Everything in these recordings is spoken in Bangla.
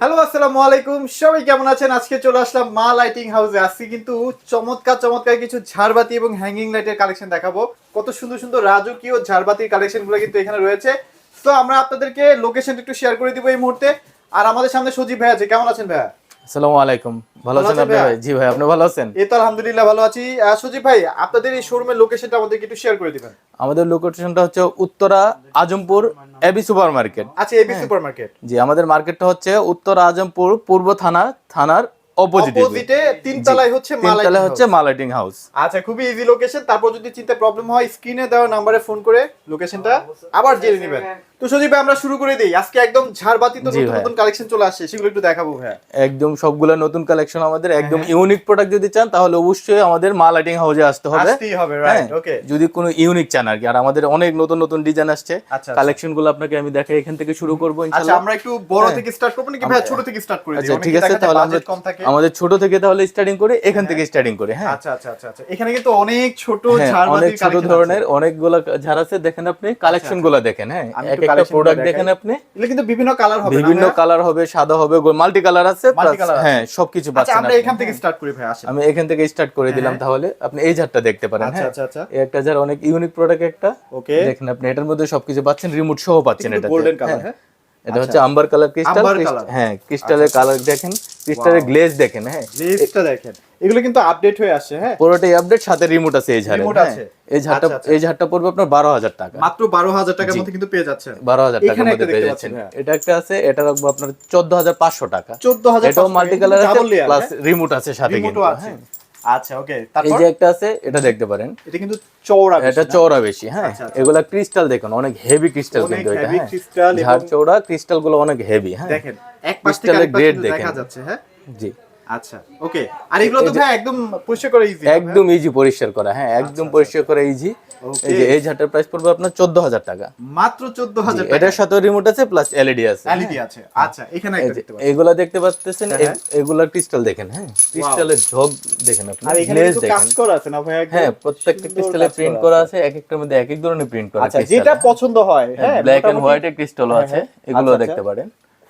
হ্যালো, আসসালামু আলাইকুম। সবাই কেমন আছেন? আজকে চলে আসলাম মা লাইটিং হাউসে আজকে কিন্তু চমৎকার চমৎকার কিছু ঝাড়বাতি এবং হ্যাঙ্গিং লাইটের কালেকশন দেখাবো। কত সুন্দর সুন্দর রাজকীয় ঝাড়বাতির কালেকশনগুলো কিন্তু এখানে রয়েছে। তো আমরা আপনাদেরকে লোকেশনটা একটু শেয়ার করে দিব এই মুহূর্তে। আর আমাদের সামনে সজীব ভাই আছে। কেমন আছেন ভাইয়া? আসসালামু আলাইকুম। ভালো আছেন আপনি ভাই? জি ভাই আপনি ভালো আছেন? এই তো আলহামদুলিল্লাহ ভালো আছি। ভাই আপনাদের এই শোরুমের লোকেশনটা আমাদেরকে একটু শেয়ার করে দিবেন। আমাদের লোকেশনটা হচ্ছে Uttara Azampur AB super market আচ্ছা এবি সুপার মার্কেট জি আমাদের মার্কেটটা হচ্ছে উত্তরা আজমপুর পূর্ব থানা থানার অপোজিটে হচ্ছে মা হচ্ছে মালাইটিং হাউস আচ্ছা খুবই ইজি লোকেশন তারপর যদি চিন্তা প্রবলেম হয় স্ক্রিনে দেওয়া নাম্বারে ফোন করে লোকেশনটা আবার জেনে নেবেন। তো সজীব ভাই আমরা শুরু করে দিই। আজকে একদম ঝাড়বাতি তো নতুন নতুন কালেকশন চলে আসছে সেগুলো একটু দেখাবো ভাইয়া। একদম সবগুলা নতুন কালেকশন আমাদের হ্যাঁ, একদম ইউনিক প্রোডাক্ট যদি চান তাহলে অবশ্যই আমাদের মালাইটিং হাউসে আসতে হবে। আসতেই হবে হ্যাঁ, রাইট ওকে যদি কোনো ইউনিক চান আর কি। আর আমাদের অনেক নতুন নতুন ডিজাইন আসছে। আচ্ছা, কালেকশনগুলো আপনাকে আমি দেখাই এখান থেকে শুরু করব আচ্ছা আমরা একটু বড় হ্যাঁ। থেকে স্টার্ট করব নাকি ভাইয়া? ছোট থেকে স্টার্ট করে দিই। আচ্ছা ঠিক আছে তাহলে আমরা আমাদের ছোট থেকে তাহলে স্টার্টিং করে এখান থেকে স্টার্টিং করে হ্যাঁ। আচ্ছা আচ্ছা আচ্ছা আচ্ছা। এখানে কিন্তু অনেক ছোট হ্যাঁ, অনেক ছোট ধরনের অনেকগুলো ঝাড় আছে। দেখেন আপনি কালেকশনগুলো দেখেন হ্যাঁ একটু একটা collection গুলো প্রোডাক্ট দেখাই। দেখেন আপনি। এগুলো কিন্তু বিভিন্ন কালার হবে বিভিন্ন কালার হবে সাদা হবে মাল্টি কালার আছে Multi plus- color আছে। হ্যাঁ সবকিছু আচ্ছা পাচ্ছেন আমরা এখান থেকে স্টার্ট করি ভাই আসেন। আমি এখান থেকে স্টার্ট করে দিলাম হ্যাঁ। তাহলে। আপনি এই ঝাড়টা দেখতে পারেন আচ্ছা হ্যাঁ। আচ্ছা আচ্ছা। এই একটা ঝাড় অনেক ইউনিক প্রোডাক্ট একটা। ওকে। দেখেন আপনি এটার মধ্যে সবকিছু পাচ্ছেন রিমোট সহ পাচ্ছেন এটা গোল্ডেন কালার হ্যাঁ। এটা হচ্ছে আম্বার কালার ক্রিস্টাল হ্যাঁ ক্রিস্টালের কালার দেখেন। ক্রিস্টালের গ্লেজ দেখেন হ্যাঁ? গ্লেজটা দেখেন। এগুলো কিন্তু আপডেট হয়ে আসে হ্যাঁ? পুরোটাই আপডেট সাথে রিমোট আছে এই ঝাড়ে Remote হ্যাঁ। আছে। এই ঝাড়টা আচ্ছা, আচ্ছা। এই ঝাড়টা পড়বে আপনার বারো হাজার টাকা। মাত্র বারো হাজার টাকার মধ্যে কিন্তু পেয়ে যাচ্ছেন। বারো হাজার টাকার মধ্যে পেয়ে যাচ্ছেন। হ্যাঁ। এটা একটা আছে এটা রাখব আপনার চোদ্দ হাজার পাঁচশো টাকা। চোদ্দ হাজার এটাও মাল্টি কালার আছে প্লাস রিমোট আছে সাথে কিন্তু রিমোটও আছে। হ্যাঁ। আচ্ছা ওকে এই যে একটা আছে এটা দেখতে পারেন। এটা কিন্তু চওড়া এটা চওড়া বেশি হ্যাঁ। আচ্ছা, আচ্ছা। এগুলা ক্রিস্টাল দেখুন অনেক হেভি ক্রিস্টাল কিন্তু এটা হ্যাঁ। চওড়া ক্রিস্টালগুলো অনেক হেভি হ্যাঁ। দেখেন এক পাশ থেকে আরেক পাশ দেখা দেখেন। যাচ্ছে হ্যাঁ? জি। আচ্ছা ওকে আর এগুলো তো ভাই একদম পরিষ্কার করে ইজি একদম ইজি পরিষ্কার করা হ্যাঁ একদম পরিষ্কার করা ইজি এই যে এই ঝাড়টার প্রাইস পড়বে আপনার চোদ্দ হাজার টাকা। মাত্র চোদ্দ হাজার জি, টাকা। এটার সাথে রিমোট আছে প্লাস এলইডি আছে এলইডি আছে। আচ্ছা এখানে একটা দেখতে পাচ্ছি। এগুলা দেখতে পাচ্ছেন হ্যাঁ। এগুলা ক্রিস্টাল দেখেন হ্যাঁ? ক্রিস্টালের ঝক দেখেন আপনি গ্লেজ কিন্তু কাজ করা আছে না ভাই? হ্যাঁ প্রত্যেকটা ক্রিস্টালে প্রিন্ট করা আছে। এক একটার মধ্যে এক এক ধরনের প্রিন্ট করা আচ্ছা যেটা পছন্দ হয় হ্যাঁ ব্ল্যাক এন্ড হোয়াইটের ক্রিস্টালও হ্যাঁ, আছে হ্যাঁ। এগুলো আচ্ছা, দেখতে পারেন।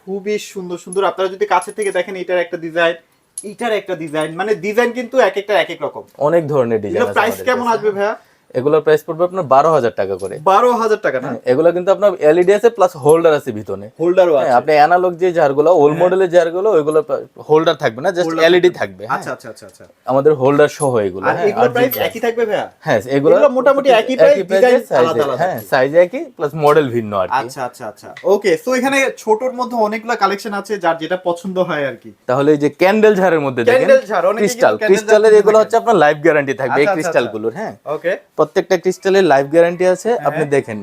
খুবই সুন্দর সুন্দর। আপনারা যদি কাছে থেকে দেখেন এটার একটা ডিজাইন এটার একটা ডিজাইন মানে ডিজাইন কিন্তু এক একটা এক এক রকম। অনেক ধরনের ডিজাইন আছে প্রাইস কেমন আসবে ভাইয়া? এগুলোর প্রাইস পড়বে আপনার বারো হাজার টাকা করে। বারো হাজার টাকা না? এগুলো কিন্তু আপনার এলইডি আছে প্লাস হোল্ডার আছে ভিতরে। হোল্ডারও হ্যাঁ, আছে। আপনি অ্যানালগ যে জারগুলো ওল্ড মডেলের জারগুলো ওইগুলো হোল্ডার থাকবে না জাস্ট এলইডি থাকবে। থাকবে হ্যাঁ। আচ্ছা আচ্ছা আচ্ছা আচ্ছা। আমাদের হোল্ডার সহ এগুলো আর হ্যাঁ, এগুলোর প্রাইস একই থাকবে ভাইয়া? হ্যাঁ এগুলো এগুলো মোটামুটি একই প্রাইসে সাইজ আলাদা আলাদা। হ্যাঁ সাইজ একই প্লাস মডেল ভিন্ন আর কি। আচ্ছা আচ্ছা আচ্ছা। ওকে সো এখানে ছোটর মধ্যে অনেকগুলো কালেকশন আছে যার যেটা পছন্দ হয় আর কি। তাহলে এই যে ক্যান্ডেল ঝাড়ের মধ্যে দেখেন Candle ঝাড়, অনেকে ক্রিস্টাল ক্রিস্টালের এগুলো হচ্ছে আপনার লাইফ গ্যারান্টি থাকবে এই আচ্ছা, আচ্ছা, গুলোর হ্যাঁ। ওকে প্রত্যেকটা ক্রিস্টালের লাইফ গ্যারান্টি আছে আপনি দেখেন।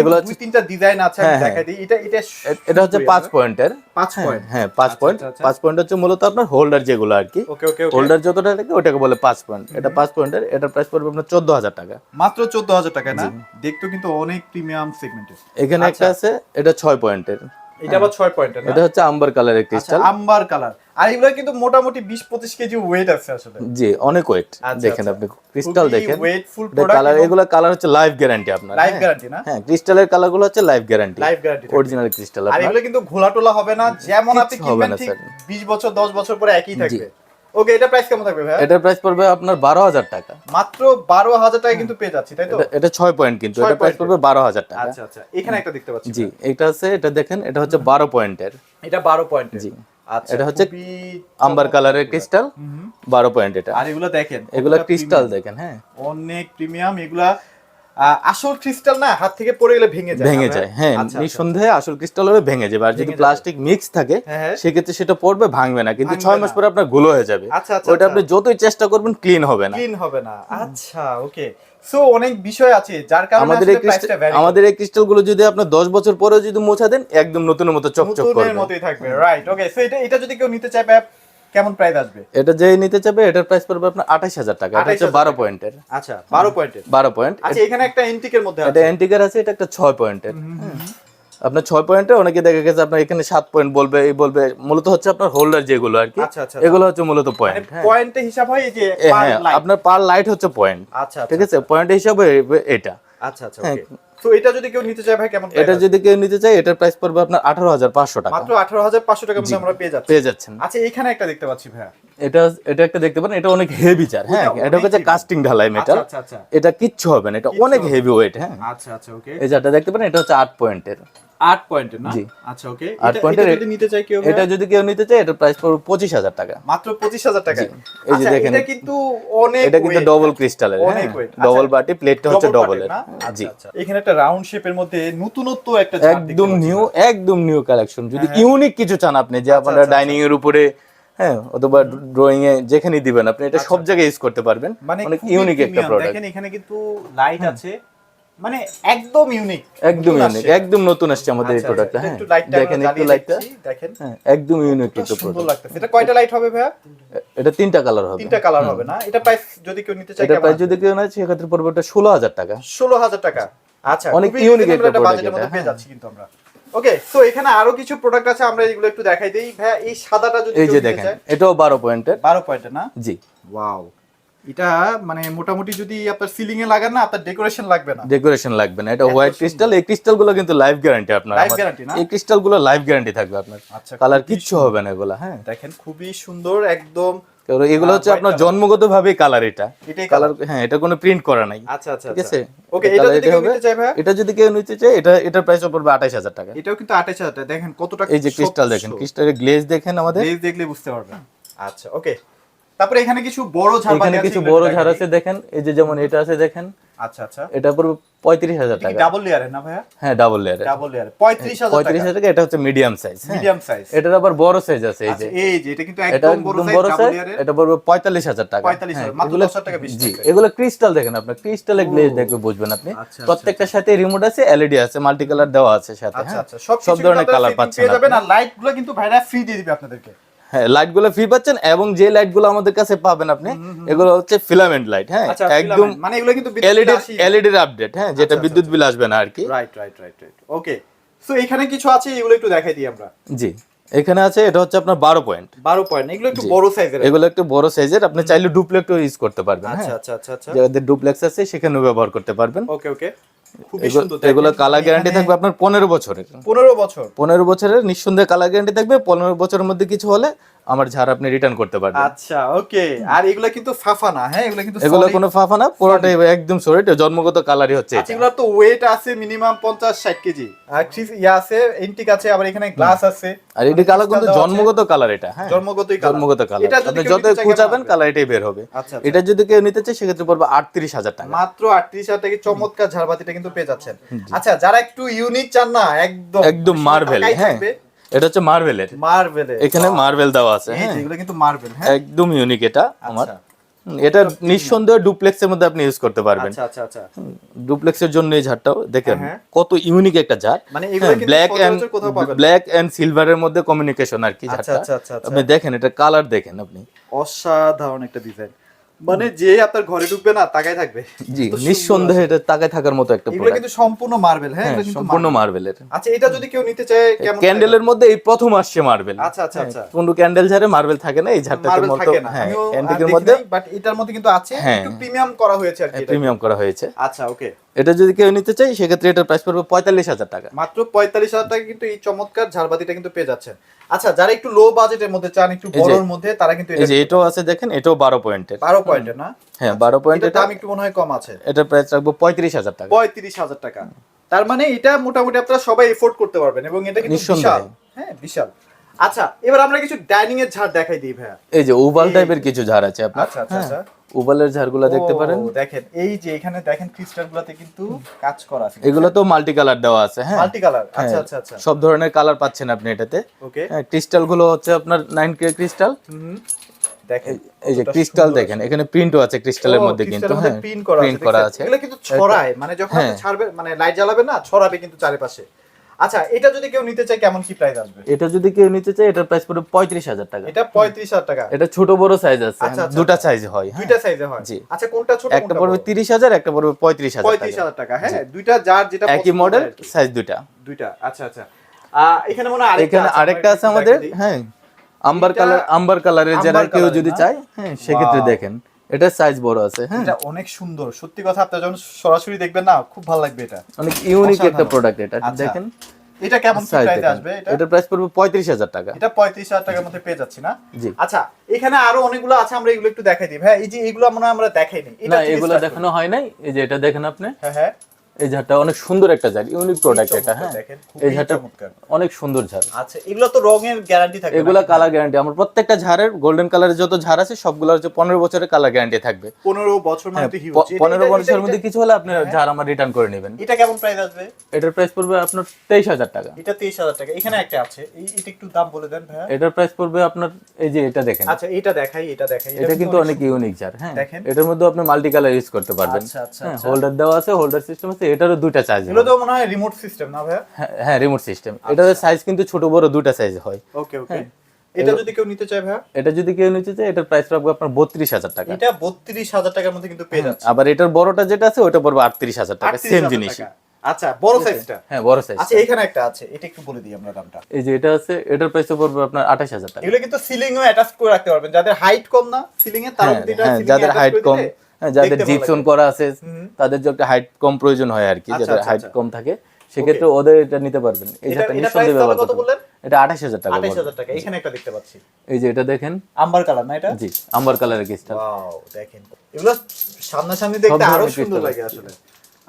এগুলো হচ্ছে তিনটা ডিজাইন আছে আমি হ্যাঁ, হ্যাঁ। দেখাই দিই এটা এটা এটা হচ্ছে পাঁচ পয়েন্টের। পাঁচ পয়েন্ট। হ্যাঁ পাঁচ আচ্ছা, পয়েন্ট। আচ্ছা, আচ্ছা। পয়েন্ট হচ্ছে মূলত আপনার হোল্ডার যেগুলো আর কি। ওকে ওকে হোল্ডার যতটা থাকে ওটাকে বলে পাঁচ পয়েন্ট। এটা পাঁচ পয়েন্টের এটার প্রাইস পড়বে আপনার চোদ্দ হাজার টাকা। মাত্র চোদ্দ হাজার টাকা না? দেখতো কিন্তু অনেক প্রিমিয়াম সেগমেন্টের এখানে একটা আছে এটা ছয় পয়েন্টের। এটা আবার ছয় পয়েন্টের এটা হচ্ছে আম্বার কালারের আচ্ছা ক্রিস্টাল আম্বার কালার আর এগুলো কিন্তু মোটামুটি বিশ পঁচিশ কেজি ওয়েট আছে আসলে। জি অনেক ওয়েট আচ্ছা, দেখেন আচ্ছা। আপনি ক্রিস্টাল দেখেন। ওয়েটফুল প্রোডাক্ট কালার এগুলো কালার হচ্ছে লাইফ গ্যারান্টি আপনার। লাইফ। গ্যারান্টি না? হ্যাঁ ক্রিস্টালের কালারগুলো হচ্ছে life guarantee life guarantee original crystal আর এগুলো কিন্তু ঘোলা টোলা হবে না যেমন আপনি কিনবেন ঠিক স্যার। বিশ বছর দশ বছর পরে একই থাকবে। ওকে এটা প্রাইস কেমন থাকবে ভাই এটার প্রাইস পড়বে আপনার বারো হাজার টাকা। মাত্র বারো হাজার টাকা কিন্তু পেয়ে যাচ্ছি তাই তো? এটা- এটা ছয় পয়েন্ট কিন্তু এটা প্রাইস পড়বে বারো হাজার টাকা। আচ্ছা আচ্ছা। এখানে একটা দেখতে পাচ্ছি জি এটা আছে এটা দেখেন এটা হচ্ছে বারো পয়েন্টের এটা বারো পয়েন্ট জি। এটা হচ্ছে আম্বার কালারের ক্রিস্টাল। বারো পয়েন্ট এটা। আর এগুলো দেখেন এগুলা ক্রিস্টাল দেখেন হ্যাঁ। অনেক প্রিমিয়াম এগুলা আসল ক্রিস্টাল না হাত থেকে পড়ে গেলে ভেঙে যায়। ভেঙে যায় হ্যাঁ আচ্ছা, আচ্ছা। নিঃসন্দেহে আসল ক্রিস্টাল হলে ভেঙে যাবে আর যদি প্লাস্টিক মিক্স থাকে হ্যাঁ, হ্যাঁ। সেক্ষেত্রে সেটা পড়বে ভাঙবে না। কিন্তু ছয় মাস পরে আপনারগুলো হয়ে যাবে। আচ্ছা, ওটা। আপনি যতই চেষ্টা করবেন ক্লিন হবে না। ক্লিন হবে না। আচ্ছা ওকে। সো অনেক বিষয় আছে যার কারণে আমাদের এই ক্রিস্টাল আমাদের এই যদি আপনার দশ বছর পরেও যদি মোছা দেন একদম নতুনের মতো চকচক নতুনের করবে। মতোই থাকবে রাইট ওকে সো এটা এটা যদি কেউ নিতে চায় কেমন প্রাইস আসবে? এটা যে নিতে চাবে এটার প্রাইস পড়বে আপনার আঠাশ হাজার টাকা। এটা হচ্ছে 28,000 বারো টাকা। পয়েন্টের। আচ্ছা বারো পয়েন্টের। বারো পয়েন্ট। আচ্ছা এখানে একটা এন্টিকের মধ্যে আছে এটা আছে। অ্যান্টিকার আছে এটা একটা ছয় পয়েন্টের। আপনার ছয় পয়েন্টে অনেকে দেখা গেছে আপনার এখানে সাত পয়েন্ট বলবে এই বলবে। মূলত হচ্ছে আপনার হোল্ডার যেগুলো আর কি আচ্ছা, আচ্ছা, এগুলো হচ্ছে মূলত মানে পয়েন্ট হ্যাঁ পয়েন্টে হিসাব হয় এই যে এ, per হ্যাঁ আপনার পার লাইট হচ্ছে পয়েন্ট আচ্ছা ঠিক আছে? পয়েন্ট হিসাবে এটা। আচ্ছা আচ্ছা হ্যাঁ। তো এটা যদি কেউ নিতে চায় ভাই কেমন এটা যদি কেউ নিতে চায় এটার প্রাইস পড়বে আপনার আঠারো হাজার পাঁচশো টাকা। মাত্র আঠারো হাজার পাঁচশো টাকার মধ্যে আমরা পেয়ে যাচ্ছি। পেয়ে যাচ্ছেন। আচ্ছা এখানে একটা দেখতে পাচ্ছি ভাই এটা এটা একটা দেখতে পারেন এটা অনেক হেভি চার হ্যাঁ। এটা হচ্ছে কাস্টিং ঢালাই মেটাল আচ্ছা আচ্ছা এটা কিচ্ছু হবে না এটা অনেক হেভি ওয়েট হ্যাঁ। আচ্ছা আচ্ছা ওকে এই যেটা দেখতে পারেন এটা হচ্ছে আট পয়েন্টের আট পয়েন্টের না? আচ্ছা ওকে। আট পয়েন্টের যদি নিতে চাই কেউ এটা যদি কেউ নিতে চায় এটার প্রাইস পড়বে পঁচিশ হাজার টাকা। মাত্র পঁচিশ হাজার টাকা। এই যে দেখেন। এটা কিন্তু অনেক এটা কিন্তু ডবল ক্রিস্টালের হ্যাঁ? অনেক ডবল আচ্ছা, বাটি প্লেটটা হচ্ছে না? জি। আচ্ছা, আচ্ছা। এখানে একটা রাউন্ড শেপের মধ্যে নতুনত্ব একটা একদম নিউ একদম নিউ কালেকশন যদি হ্যাঁ। ইউনিক কিছু চান আপনি যে আপনারা আচ্ছা, ডাইনিং এর উপরে হ্যাঁ অথবা ড্রয়িং এ যেখানেই দিবেন আপনি এটা সব জায়গায় ইউজ করতে পারবেন। মানে অনেক ইউনিক একটা প্রোডাক্ট দেখেন এখানে কিন্তু লাইট আছে মানে একদম ইউনিক একদম ইউনিক একদম নতুন আসছে আমাদের এই প্রোডাক্টটা হ্যাঁ। আচ্ছা, লাইটটা দেখেন একটু লাইটটা দেখেন। হ্যাঁ একদম ইউনিক প্রোডাক্ট লাগতেছে। এটা কয়টা লাইট হবে ভাইয়া? এটা তিনটা কালার হবে। তিনটা কালার হবে না? এটা প্রাইস যদি কেউ নিতে চায় এটা প্রাইস যদি কেউ নেয় সেক্ষেত্রে পড়বে ষোলো হাজার টাকা। ষোলো হাজার টাকা। আচ্ছা অনেক reasonable একটা মধ্যে এটা, পেয়ে হ্যাঁ। যাচ্ছি কিন্তু আমরা। ওকে সো এখানে আরও কিছু প্রোডাক্ট আছে আমরা এগুলো একটু দেখাই দেই। ভাইয়া এই সাদাটা যদি এই যে দেখেন এটাও বারো পয়েন্টের বারো পয়েন্টের না? জি। ওয়াও এটা মানে মোটামুটি যদি আপনার সিলিং এ লাগান না আপনার ডেকোরেশন লাগবে না। ডেকোরেশন লাগবে না। এটা হোয়াইট। ক্রিস্টাল এই ক্রিস্টালগুলো কিন্তু লাইফ গ্যারান্টি আপনার। আমার- guarantee না? এই ক্রিস্টালগুলো লাইফ গ্যারান্টি থাকবে আপনার। আচ্ছা কালার কিচ্ছু হবে না এগুলা। হ্যাঁ দেখেন খুবই সুন্দর একদম এগুলো হচ্ছে আপনার জন্মগত ভাবে কালার এটা। কালার হ্যাঁ এটা কোনো প্রিন্ট করা নাই। আচ্ছা আচ্ছা ঠিক আছে? ওকে এটা যদি কেউ। নিতে চায় ভাইয়া? এটা যদি কেউ নিতে চায় এটা এটার প্রাইস পড়বে আঠাশ হাজার টাকা। এটাও কিন্তু আঠাশ হাজার টাকা। দেখেন কতটা এই যে ক্রিস্টাল দেখেন ক্রিস্টালের গ্লেজ দেখেন আমাদের। লেজ দেখলে বুঝতে পারবেন। আচ্ছা ওকে তারপরে এখানে কিছু বড় ঝাড় এখানে কিছু বড় ঝাড় আছে দেখেন এই যে যেমন এটা আছে দেখেন। আচ্ছা আচ্ছা। এটা পড়বে পঁয়ত্রিশ হাজার টাকা। ডাবল লেয়ারের না ভাইয়া? হ্যাঁ ডাবল লেয়ারে ডাবল লেয়ার পঁয়ত্রিশ হাজার পঁয়ত্রিশ টাকা। হাজার টাকা এটা হচ্ছে মিডিয়াম সাইজ মিডিয়াম সাইজ এটার আবার বড় সাইজ আছে এই যে। আচ্ছা এই যে এটা কিন্তু একদম বড় সাইজ এটা পড়বে পঁয়তাল্লিশ হাজার টাকা। 45,000 হ্যাঁ, মাত্র 10,000 টাকা বেশি জি এগুলো ক্রিস্টাল দেখেন আপনার ক্রিস্টালের গ্লেজ দেখবে বুঝবেন আপনি। আচ্ছা, প্রত্যেকটার সাথে রিমোট আছে এলইডি আছে মাল্টি কালার দেওয়া আছে সাথে আচ্ছা হ্যাঁ। আচ্ছা সব সব ধরনের কালার পাচ্ছেন পেয়ে যাবেন আর লাইটগুলো কিন্তু ভাইরা ফ্রি দিয়ে দিবে আপনাদেরকে। হ্যাঁ লাইটগুলো ফ্রি পাচ্ছেন এবং যে লাইটগুলো আমাদের কাছে পাবেন আপনি এগুলো হচ্ছে ফিলামেন্ট লাইট হ্যাঁ আচ্ছা একদম মানে এগুলো কিন্তু এলইডি এলইডি আপডেট হ্যাঁ যেটা আচ্ছা, বিদ্যুৎ বিল আসবে না আর কি। Right right right right okay so এখানে কিছু আছে এগুলো একটু দেখাই দিই আমরা। জি। এখানে আছে এটা হচ্ছে আপনার বারো পয়েন্ট বারো পয়েন্ট এগুলো একটু বড় সাইজের এগুলো একটু বড় সাইজের আপনি চাইলে ডুপ্লেক্স ইউজ করতে পারবেন আচ্ছা হ্যাঁ। আচ্ছা আচ্ছা আচ্ছা যাদের ডুপ্লেক্স আছে সেখানেও ব্যবহার করতে পারবেন। ওকে ওকে এগুলো কালার গ্যারান্টি থাকবে আপনার পনেরো বছরের। পনেরো বছর। পনেরো বছরের নিঃসন্দেহে কালার গ্যারান্টি থাকবে পনেরো বছরের মধ্যে কিছু হলে আমার ঝাড় আপনি রিটার্ন করতে পারবেন। আচ্ছা ওকে আর এগুলো কিন্তু ফাফা না হ্যাঁ? এগুলো কিন্তু এগুলো কোনো ফাফা না পুরোটাই একদম সলিড জন্মগত কালারই হচ্ছে আচ্ছা এটা। তো ওয়েট আছে মিনিমাম পঞ্চাশ ষাট কেজি। আর খিস- ইয়া আছে এন্টিক আছে আবার এখানে গ্লাস আছে। আর এটি কালার কিন্তু। জন্মগত কালার এটা হ্যাঁ? জন্মগতই colour। জন্মগত কালার এটা যদি আপনি যত খুঁজাবেন কালার এটাই বের হবে। আচ্ছা আচ্ছা। এটা যদি কেউ নিতে চায় সেক্ষেত্রে পড়বে আটত্রিশ হাজার টাকা। মাত্র আটত্রিশ হাজার টাকা চমৎকার ঝাড়বাতিটা কিন্তু পেয়ে যাচ্ছেন। আচ্ছা যারা একটু ইউনিক চান না একদম একদম মার্ভেল হ্যাঁ? এটা হচ্ছে মার্ভেলের মার্ভেলে এখানে মার্বেল দেওয়া আছে হ্যাঁ। যেগুলো কিন্তু মার্বেল হ্যাঁ? একদম ইউনিক এটা আমার। আচ্ছা। এটা নিঃসন্দেহে ডুপ্লেক্সের মধ্যে আপনি ইউজ করতে পারবেন। আচ্ছা আচ্ছা আচ্ছা। ডুপ্লেক্সের জন্য এই ঝাড়টাও দেখেন হ্যাঁ। কত ইউনিক একটা ঝাড়। মানে এগুলো ব্ল্যাক এন্ড ব্ল্যাক এন্ড সিলভারের মধ্যে কমিউনিকেশন আর কি আচ্ছা, ঝাড়টা। আচ্ছা, আচ্ছা, আচ্ছা। আপনি দেখেন এটা কালার দেখেন আপনি। অসাধারণ একটা ডিজাইন মানে যে আপনার ঘরে ঢুকবে না তাকাই থাকবে। জি নিঃসন্দেহে এটা তাকাই থাকার মতো একটা প্রোডাক্ট কিন্তু সম্পূর্ণ মার্বেল হ্যাঁ হ্যাঁ সম্পূর্ণ। মার্বেলের আচ্ছা এটা যদি কেউ নিতে চায় কেমন ক্যান্ডেলের মধ্যে এই প্রথম আসছে মার্বেল আচ্ছা আচ্ছা আচ্ছা। কোন ক্যান্ডেল ঝাড়ে মার্বেল থাকে না এই ঝাড়টাতে মতো হ্যাঁ অ্যান্টিকের মধ্যে বাট এটার মধ্যে কিন্তু আছে হ্যাঁ। একটু প্রিমিয়াম করা হয়েছে আর কি প্রিমিয়াম করা হয়েছে। আচ্ছা ওকে এটা যদি কেউ নিতে চাই সেক্ষেত্রে এটার প্রাইস পড়বে পঁয়তাল্লিশ হাজার টাকা। মাত্র পঁয়তাল্লিশ হাজার টাকা কিন্তু এই চমৎকার ঝাড়বাতিটা কিন্তু পেয়ে যাচ্ছেন। আচ্ছা যারা একটু লো বাজেটের মধ্যে চান একটু বড়র মধ্যে তারা কিন্তু এই যে এটাও আছে দেখেন এটাও বারো পয়েন্টের বারো পয়েন্টের না? হ্যাঁ বারো পয়েন্ট এটার এটা দাম একটু মনে হয় কম আছে। এটার প্রাইস রাখব পঁয়ত্রিশ হাজার টাকা। পঁয়ত্রিশ হাজার টাকা। তার মানে এটা মোটামুটি আপনারা সবাই এফোর্ড করতে পারবেন এবং এটা কিন্তু বিশাল। হ্যাঁ বিশাল। আচ্ছা এবার আমরা কিছু ডাইনিং এর ঝাড় দেখাই দিই ভাইয়া। এই যে ওভাল টাইপের কিছু ঝাড় আছে আপনার। আচ্ছা, আচ্ছা, হ্যাঁ। আচ্ছা। ওভালের ঝাড়গুলো দেখতে পারেন। দেখেন এই যে এখানে দেখেন ক্রিস্টাল গুলাতে কিন্তু কাজ করা আছে। এগুলো তো মাল্টি কালার দেওয়া আছে হ্যাঁ। মাল্টি কালার আচ্ছা হ্যাঁ, আচ্ছা আচ্ছা। সব ধরনের কালার পাচ্ছেন আপনি এটাতে। ওকে। হ্যাঁ ক্রিস্টালগুলো হচ্ছে আপনার নাইন কে ক্রিস্টাল। দেখেন এই যে ক্রিস্টাল দেখেন এখানে প্রিন্টও আছে ক্রিস্টালের মধ্যে কিন্তু হ্যাঁ। প্রিন্ট করা আছে প্রিন্ট করা আছে। এগুলো কিন্তু ছড়ায় মানে যখন হ্যাঁ। ছাড়বে মানে লাইট জ্বালাবে না ছড়াবে কিন্তু চারিপাশে। আচ্ছা এটা যদি কেউ নিতে চায় কেমন কি প্রাইস আসবে? এটা যদি কেউ নিতে চায় এটার প্রাইস পড়বে পঁয়ত্রিশ হাজার টাকা। এটা পঁয়ত্রিশ হাজার টাকা? এটা ছোট বড় সাইজ আছে আচ্ছা, আচ্ছা, দুটা আচ্ছা। সাইজ হয় হ্যাঁ। দুইটা সাইজে হয়। জি। আচ্ছা কোনটা ছোট একটা পড়বে তিরিশ হাজার একটা পড়বে পঁয়ত্রিশ হাজার পঁয়ত্রিশ টাকা হাজার টাকা হ্যাঁ দুইটা যার যেটা একই মডেল। সাইজ দুইটা। দুইটা আচ্ছা আচ্ছা। এখানে মনে হয় আরেকটা এখানে আরেকটা আছে আমাদের হ্যাঁ। আম্বার কালার আম্বার কালারের যারা কেউ যদি চায় হ্যাঁ সেক্ষেত্রে দেখেন। এটা সাইজ বড় আছে হ্যাঁ? এটা অনেক সুন্দর। সত্যি কথা আপনি যখন সরাসরি দেখবেন না খুব ভালো লাগবে এটা। অনেক ইউনিক একটা প্রোডাক্ট এটা। আচ্ছা। দেখেন। এটা কেমন প্রাইসে আসবে এটা? এটা প্রাইস পড়বে পঁয়ত্রিশ হাজার টাকা। এটা পঁয়ত্রিশ হাজার টাকার মধ্যে পেয়ে যাচ্ছি না? জি। আচ্ছা এখানে আরও অনেকগুলো আছে আমরা এগুলো একটু দেখাই দিই। ভাই এই যে এগুলো মনে হয় আমরা দেখাইনি এটা এগুলো দেখানো হয় নাই। এই যে এটা দেখেন আপনি। হ্যাঁ হ্যাঁ। এই ঝাড়টা অনেক সুন্দর একটা ঝাড় ইউনিক প্রোডাক্ট এটা হ্যাঁ। এই ঝাড়টা অনেক সুন্দর ঝাড়। আচ্ছা এগুলো তো রঙের গ্যারান্টি থাকবে এগুলা কালার গ্যারান্টি আমার প্রত্যেকটা ঝাড়ের গোল্ডেন কালারের যত ঝাড় আছে সবগুলো হচ্ছে পনেরো বছরের কালার গ্যারান্টি থাকবে। পনেরো বছর হ্যাঁ, হিউজ প- পনেরো বছরের মধ্যে কিছু হলে আপনি ঝাড় আমার রিটার্ন করে নেবেন। এটা কেমন প্রাইস আসবে? এটার প্রাইস পড়বে আপনার তেইশ হাজার টাকা। এটা তেইশ হাজার টাকা। এখানে একটা আছে। এই- এটা একটু দাম বলে দেন ভাইয়া। এটার প্রাইস পড়বে আপনার এই যে এটা দেখেন। আচ্ছা এটা দেখাই এটা দেখাই। এটা কিন্তু অনেক ইউনিক ঝাড় হ্যাঁ। দেখেন। এটার মধ্যে আপনি মাল্টি কালার ইউজ করতে পারবেন। আচ্ছা, আচ্ছা, হ্যাঁ আচ্ছা। হোল্ডার দেওয়া আছে হোল্ডার সিস্টেম আছে এটারও দুইটা সাইজ এগুলো তো মনে হয় রিমোট সিস্টেম না ভাইয়া? হ্যাঁ রিমোট সিস্টেম এটার সাইজ কিন্তু ছোট বড় দুইটা সাইজ হয়। ওকে ওকে এটা যদি কেউ নিতে চায় ভাইয়া? এটা যদি কেউ নিতে চায় এটার প্রাইস রাখব আপনার বত্রিশ হাজার টাকা। এটা বত্রিশ হাজার টাকার মধ্যে কিন্তু পেয়ে যাচ্ছে। আবার এটার বড়টা যেটা আছে ওটা পড়বে আটত্রিশ হাজার টাকা সেম জিনিস আচ্ছা বড় সাইজটা হ্যাঁ বড় সাইজ আচ্ছা এখানে একটা আছে এটা একটু বলে দিই আমরা দামটা। এই যে এটা আছে এটার প্রাইস পড়বে আপনার আঠাশ হাজার টাকা। এগুলো কিন্তু সিলিং এও অ্যাটাচ করে রাখতে পারবেন। যাদের হাইট কম না সিলিং এ তারা হ্যাঁ, হ্যাঁ, যাদের হাইট কম হ্যাঁ, যাদের দেখতে ভালো জিপসন করা আছে তাদের যে একটা হাইট কম প্রয়োজন হয় আর কি আচ্ছা, যাদের আচ্ছা, হাইট আচ্ছা। কম থাকে সেক্ষেত্রে ওদের এটা নিতে পারবেন। এই এটা নিঃসন্দেহে ব্যবহার করতে পারবেন। এটা আঠাশ হাজার টাকা আঠাইশ হাজার টাকা এখানে একটা দেখতে পাচ্ছি। এই যে এটা দেখেন। আম্বার কালার না এটা? জি আম্বার কালারের ক্রিস্টাল দেখেন। এগুলো সামনাসামনি দেখতে আরও সুন্দর লাগে আসলে।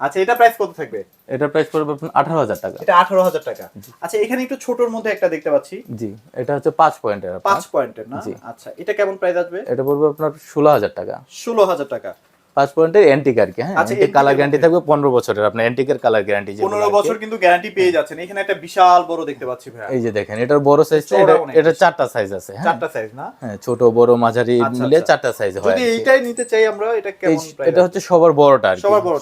আচ্ছা এটা প্রাইস কত থাকবে? এটা প্রাইস পড়বে আপনার আঠারো হাজার টাকা। এটা আঠারো হাজার টাকা। আচ্ছা এখানে একটু ছোটর মধ্যে একটা দেখতে পাচ্ছি। জি এটা হচ্ছে পাঁচ পয়েন্টের। আপনার। পাঁচ পয়েন্টের না? আচ্ছা এটা কেমন প্রাইস আসবে? এটা পড়বে আপনার ষোলো হাজার টাকা। ষোলো হাজার টাকা। পাঁচ পয়েন্টের অ্যান্টিক আর কি হ্যাঁ আচ্ছা, কালার গ্যারান্টি থাকবে পনেরো বছরের আপনার অ্যান্টিকের কালার গ্যারান্টি পনেরো বছর কিন্তু গ্যারান্টি পেয়ে যাচ্ছেন। এখানে একটা বিশাল বড় দেখতে পাচ্ছি ভাই এই যে দেখেন এটার বড় সাইজ এটা চারটা সাইজ আছে হ্যাঁ। চারটা সাইজ না? হ্যাঁ ছোট বড় মাঝারি আচ্ছা, মিলে আচ্ছা। চারটা সাইজ হয় যদি এইটাই নিতে চাই আমরা এটা কেমন এটা হচ্ছে সবার বড়টা আর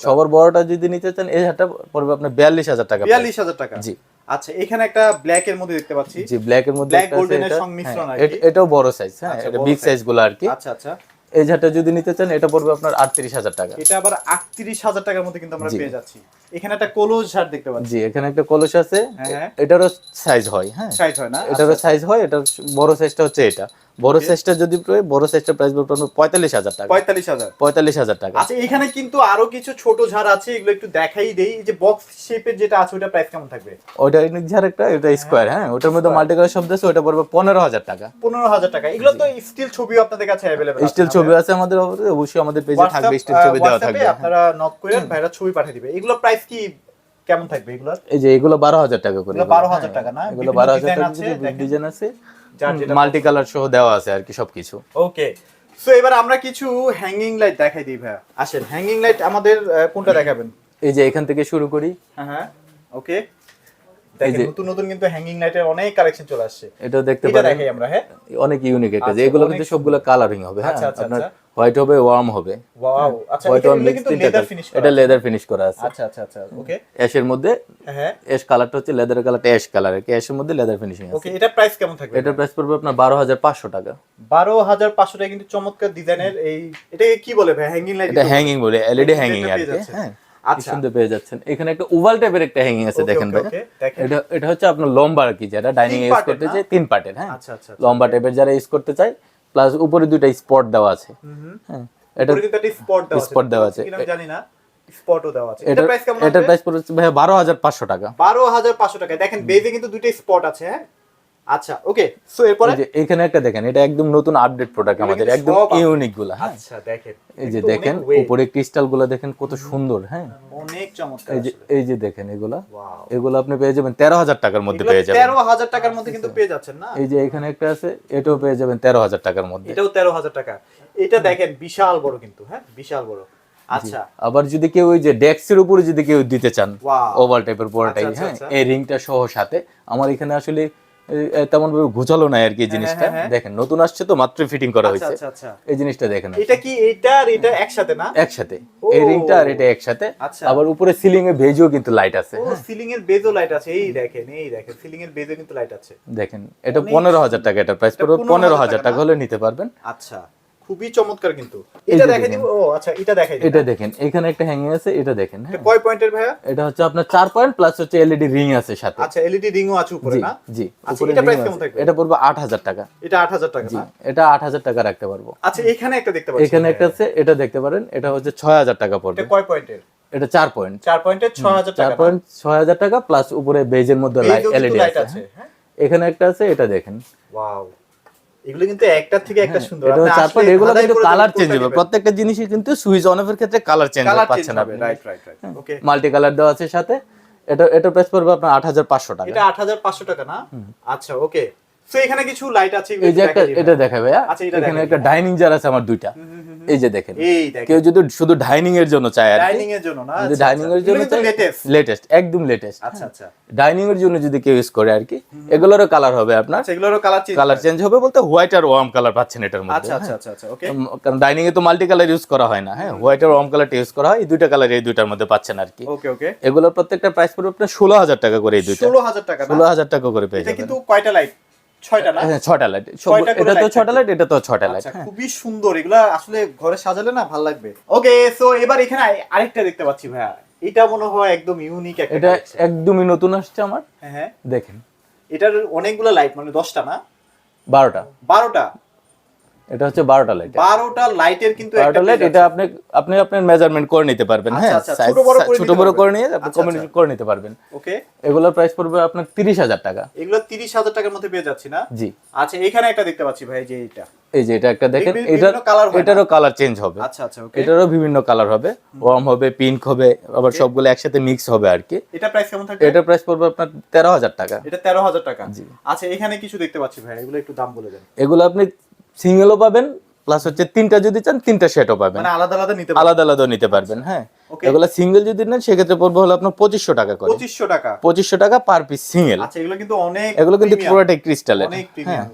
সবার বড়টা। যদি নিতে চান এই হাটটা পড়বে আপনার বিয়াল্লিশ হাজার টাকা বিয়াল্লিশ হাজার টাকা। জি। আচ্ছা এখানে একটা ব্ল্যাক এর মধ্যে দেখতে পাচ্ছি। জি ব্ল্যাক এর মধ্যে এর এটা। সংমিশ্রণ হ্যাঁ, আর এটাও বড় সাইজ হ্যাঁ আচ্ছা, এটা বিগ সাইজগুলো আর কি। আচ্ছা আচ্ছা। এই ঝাড়টা যদি নিতে চান এটা পড়বে আপনার আটত্রিশ হাজার টাকা। এটা আবার আটত্রিশ হাজার টাকার মধ্যে কিন্তু আমরা পেয়ে যাচ্ছি। এখানে একটা কলস ঝাড় দেখতে পাচ্ছি। জি এখানে একটা কলস আছে। হ্যাঁ। এটারও সাইজ হয় হ্যাঁ। সাইজ হয় না? এটারও সাইজ হয় এটার বড় সাইজটা হচ্ছে এটা। বড় সাইজটা যদি বড় সাইজটা প্রাইস পড়বে পঁয়তাল্লিশ হাজার টাকা। পঁয়তাল্লিশ হাজার। পঁয়তাল্লিশ হাজার টাকা। আচ্ছা এখানে কিন্তু আরও কিছু ছোট ঝাড় আছে এগুলো একটু দেখাই দেই। যে বক্স শেপের যেটা আছে ওটা প্রাইস কেমন থাকবে? ইউনিক ঝাড় একটা এটা স্কোয়ার হ্যাঁ? ওটার মধ্যে মাল্টি কালার শব্দ আছে ওটা পড়বে পনেরো হাজার টাকা। পনেরো হাজার টাকা। এগুলো তো স্টিল ছবিও আপনাদের কাছে অ্যাভেলেবেল স্টিল ছবি আছে আমাদের অবশ্যই আমাদের পেজে থাকবে স্টিল ছবি দেওয়া থাকবে। আপনারা নক করে ভাইরা ছবি পাঠিয়ে দিবে। এগুলো প্রাইস কি কেমন থাকবে এগুলো এই যে এগুলো বারো হাজার টাকা করে এগুলো 12,000 টাকা না? এগুলো বারো হাজার টাকা ডিজাইন আছে। মাল্টি কালার সহ দেওয়া আছে আর কি সবকিছু। ওকে। সো এবার আমরা কিছু হ্যাঙ্গিং লাইট দেখাই দিই ভাইয়া। আসেন হ্যাঙ্গিং লাইট আমাদের কোনটা দেখাবেন? এই যে এখান থেকে শুরু করি। হ্যাঁ হ্যাঁ ওকে। দেখেন নতুন নতুন কিন্তু হ্যাঙ্গিং লাইটের অনেক কালেকশন চলে আসছে। এটা দেখতে পারেন। দেখাই আমরা হ্যাঁ? অনেক ইউনিক আচ্ছা, এগুলো কিন্তু সবগুলো কালারিং হবে হ্যাঁ? আচ্ছা, আচ্ছা, আপনার। হোয়াইট হবে ওয়ার্ম হবে। ওয়াও আচ্ছা হোয়াইট ওয়ার্ম কিন্তু লেদার ফিনিশ এটা লেদার ফিনিশ করা আছে। আচ্ছা আচ্ছা আচ্ছা ওকে অ্যাশের মধ্যে হ্যাঁ। অ্যাশ কালারটা হচ্ছে লেদার কালারটা অ্যাশ কালার আর অ্যাশের মধ্যে লেদার ফিনিশিং আছে। ওকে এটা প্রাইস কেমন থাকবে? এটার প্রাইস পড়বে আপনার বারো হাজার পাঁচশো টাকা। বারো হাজার পাঁচশো টাকা কিন্তু চমৎকার ডিজাইনের এই এটাকে কি বলে ভাই? হ্যাঙ্গিং লাইট এটা হ্যাঙ্গিং বলে? এলইডি এটা হ্যাঙ্গিং আর। হ্যাঁ। সুন্দর পেয়ে যাচ্ছেন। এখানে একটা ওভাল টাইপের একটা হ্যাঙ্গিং আছে দেখেন ভাই। এটা এটা হচ্ছে আপনার লম্বা আর কি যারা ডাইনিং ইউজ করতে চায় তিন পার্টের হ্যাঁ। আচ্ছা, আচ্ছা, আচ্ছা, লম্বা টাইপের যারা ইউজ করতে চায় প্লাস উপরে দুইটা স্পট দেওয়া আছে। হ্যাঁ এটা স্পট দেওয়া আছে। জানি না স্পটও দেওয়া আছে। এটা এটা প্রাইস কেমন এটার প্রাইস পড়ছে ভাই বারো হাজার পাঁচশো টাকা। বারো হাজার পাঁচশো টাকা দেখেন বেজে কিন্তু দুইটা স্পট আছে হ্যাঁ? আচ্ছা ওকে সো এরপরে? এই যে এখানে একটা দেখেন এটা একদম নতুন আপডেট প্রোডাক্ট আমাদের একদম ইউনিকগুলা হ্যাঁ? আচ্ছা দেখেন এই যে দেখেন উপরে ক্রিস্টালগুলা দেখেন কত সুন্দর হ্যাঁ? অনেক চমৎকার এই যে এই যে দেখেন এগুলা এগুলো আপনি পেয়ে যাবেন তেরো হাজার টাকার মধ্যে পেয়ে যাবেন। তেরো হাজার টাকার মধ্যে কিন্তু পেয়ে যাচ্ছেন না? এই যে এখানে একটা আছে এটাও পেয়ে যাবেন তেরো হাজার টাকার মধ্যে। এটাও তেরো হাজার টাকা। এটা দেখেন বিশাল বড় কিন্তু হ্যাঁ? বিশাল বড়। আচ্ছা। আবার যদি কেউ ওই যে ডেস্কের উপরে যদি কেউ দিতে চান. ওভাল টাইপের পুরোটাই আচ্ছা, হ্যাঁ? আচ্ছা। এই রিংটা সহ সাথে। আমার এখানে আসলে তেমন ভাবে ঘুচালো না আর কি জিনিসটা। হ্যাঁ, হ্যাঁ। দেখেন নতুন আসছে তো মাত্র ফিটিং করা আচ্ছা হয়েছে। আচ্ছা আচ্ছা। এই জিনিসটা দেখেন এটা কি এটা আর এটা একসাথে না? একসাথে। এই রিংটা আর এটা একসাথে। আবার উপরে সিলিং এ ভেজও কিন্তু লাইট আছে সিলিং এর ভেজও লাইট আছে। এই দেখেন এই দেখেন সিলিং এর ভেজও কিন্তু লাইট আছে। দেখেন এটা পনেরো হাজার টাকা এটা প্রাইস এটা পড়বে 15,000 পনেরো হাজার টাকা হলে নিতে পারবেন। আচ্ছা। খুবই চমৎকার কিন্তু। এটা দেখাই দিব? ও আচ্ছা এটা দেখাই এটা দেখেন এখানে একটা হ্যাঙ্গিং আছে এটা দেখেন হ্যাঁ। এটা কয় পয়েন্টের ভাইয়া? এটা হচ্ছে আপনার চার পয়েন্ট প্লাস হচ্ছে এলইডি রিং আছে সাথে। আচ্ছা এলইডি রিংও আছে উপরে না? জি আচ্ছা, উপরে এটা আছে। কেমন থাকবে? এটা পড়বে আট হাজার টাকা। এটা আট হাজার টাকা না? এটা আট হাজার টাকা রাখতে পারব। আচ্ছা এখানে একটা দেখতে পাচ্ছি। এখানে একটা আছে এটা দেখতে পারেন এটা হচ্ছে ছয় হাজার টাকা পড়বে। এটা কয় পয়েন্টের? এটা চার পয়েন্ট। চার পয়েন্টের ছয় চার টাকা না? পয়েন্ট ছয় হাজার টাকা প্লাস উপরে বেজের মধ্যে যে এলইডি লাইট আছে। হ্যাঁ। এখানে একটা আছে এটা দেখেন। ওয়াও এগুলো কিন্তু একটার থেকে একটা সুন্দর। হ্যাঁ, এটা আপনি চার আসলে এগুলো কিন্তু কালার চেঞ্জ হবে। প্রত্যেকটা জিনিসই কিন্তু সুইচ অন অফের ক্ষেত্রে কালার চেঞ্জ পাচ্ছেন আপনি। Right right right okay multi colour দেওয়া আছে সাথে। এটা এটা প্রাইস পড়বে আপনার আট হাজার পাঁচশো টাকা। এটা আট হাজার পাঁচশো টাকা না? আচ্ছা ওকে তো এখানে কিছু লাইট আছে এই যে একটা এটা দেখা ভাইয়া আচ্ছা, এটা এখানে একটা ডাইনিং জার আছে আমার দুইটা। এই যে দেখেন। কেউ যদি শুধু ডাইনিং এর জন্য চায় আর ডাইনিং এর জন্য না ডাইনিং এর জন্য লেটেস্ট একদম লেটেস্ট আচ্ছা আচ্ছা। ডাইনিং এর জন্য যদি কেউ ইউজ করে আর কি এগুলোরও কালার হবে আপনার। আচ্ছা এগুলোরও কালার চেঞ্জ কালার চেঞ্জ হবে বলতে হোয়াইট আর ওয়ার্ম কালার পাচ্ছেন এটার মধ্যে আচ্ছা আচ্ছা আচ্ছা আচ্ছা ওকে কারণ ডাইনিং এ তো মাল্টি কালার ইউজ করা হয় না হ্যাঁ। হোয়াইট আর ওয়ার্ম কালারটা ইউজ করা হয় এই দুইটা কালার এই দুইটার মধ্যে পাচ্ছেন আর কি। ওকে ওকে এগুলোর প্রত্যেকটা প্রাইস পড়বে আপনার ষোলো হাজার টাকা করে এই দুইটা। ষোলো হাজার টাকা না? ষোলো হাজার টাকা করে পেয়ে এটা যাবেন। কিন্তু কয়টা লাইট ছয়টা হ্যাঁ ছটা লাইট ছয়টা করে এটা তো light লাইট এটা তো ছটা লাইট আচ্ছা খুবই সুন্দর। এগুলা আসলে ঘরে সাজালে না ভালো লাগবে। ওকে সো এবার এখানে আরেকটা দেখতে পাচ্ছি ভাইয়া। এটা মনে হয় একদম ইউনিক একটা এটা একদমই নতুন আসছে আমার। হ্যাঁ হ্যাঁ। দেখেন। এটার অনেকগুলো লাইট মানে দশটা না? বারোটা। বারোটা? এটা হচ্ছে বারোটা লাইট বারোটা লাইটের কিন্তু বারোটা লাইট এটা আপনি আপনি আপনার মেজারমেন্ট করে নিতে পারবেন আচ্ছা, হ্যাঁ? আচ্ছা, ছোট বড় করে নিয়ে আপনি আচ্ছা, কমিউনিকেট করে নিতে পারবেন। ওকে এগুলোর প্রাইস পড়বে আপনার তিরিশ হাজার টাকা। এগুলো তিরিশ হাজার টাকার মধ্যে পেয়ে যাচ্ছি না? জি। আচ্ছা এখানে একটা দেখতে পাচ্ছি ভাই যে এটা এই যে এটা একটা দেখেন এটার এটারও কালার চেঞ্জ হবে। আচ্ছা আচ্ছা ওকে এটারও বিভিন্ন কালার হবে। ওয়ার্ম হবে পিঙ্ক হবে আবার সবগুলো একসাথে মিক্স হবে আর কি। এটা প্রাইস কেমন থাকবে? এটার প্রাইস পড়বে আপনার তেরো হাজার টাকা। এটা তেরো হাজার টাকা। জি। আচ্ছা এখানে কিছু দেখতে পাচ্ছি ভাই এগুলো একটু দাম বলে দেন। এগুলো আপনি সিঙ্গেলও পাবেন প্লাস হচ্ছে তিনটা যদি চান তিনটা সেটও পাবেন মানে আলাদা আলাদা নিতে পারবেন আলাদা আলাদা নিতে পারবেন হ্যাঁ. এগুলো সিঙ্গেল যদি নেন সেক্ষেত্রে পড়বে হলো আপনার পঁচিশশো টাকা করে। পঁচিশশো টাকা। পঁচিশশো টাকা পার পিস সিঙ্গেল আচ্ছা এগুলো কিন্তু অনেক এগুলো কিন্তু পুরোটাই ক্রিস্টালের হ্যাঁ